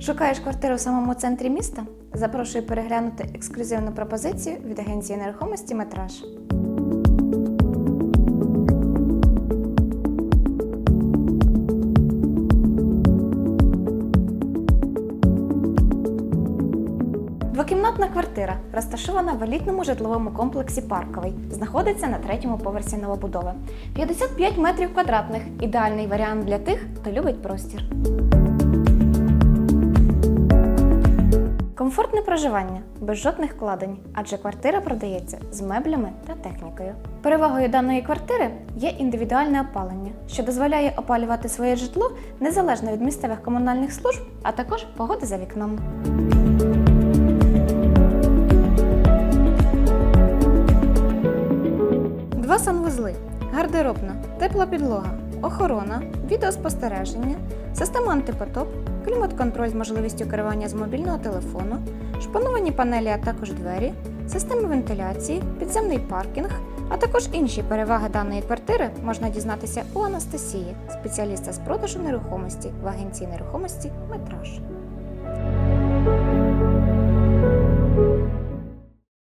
Шукаєш квартиру в самому центрі міста? Запрошую переглянути ексклюзивну пропозицію від агенції нерухомості Метраж. Двокімнатна квартира, розташована в елітному житловому комплексі Парковий, знаходиться на третьому поверсі новобудови. 55 метрів квадратних ідеальний варіант для тих, хто любить простір. Комфортне проживання без жодних вкладень, адже квартира продається з меблями та технікою. Перевагою даної квартири є індивідуальне опалення, що дозволяє опалювати своє житло незалежно від місцевих комунальних служб, а також погоди за вікном. Два санвузли, гардеробна, тепла підлога, охорона, відеоспостереження, система антипотоп, клімат-контроль з можливістю керування з мобільного телефону, шпановані панелі, а також двері, системи вентиляції, підземний паркінг, а також інші переваги даної квартири можна дізнатися у Анастасії, спеціаліста з продажу нерухомості в агенції нерухомості Метраж.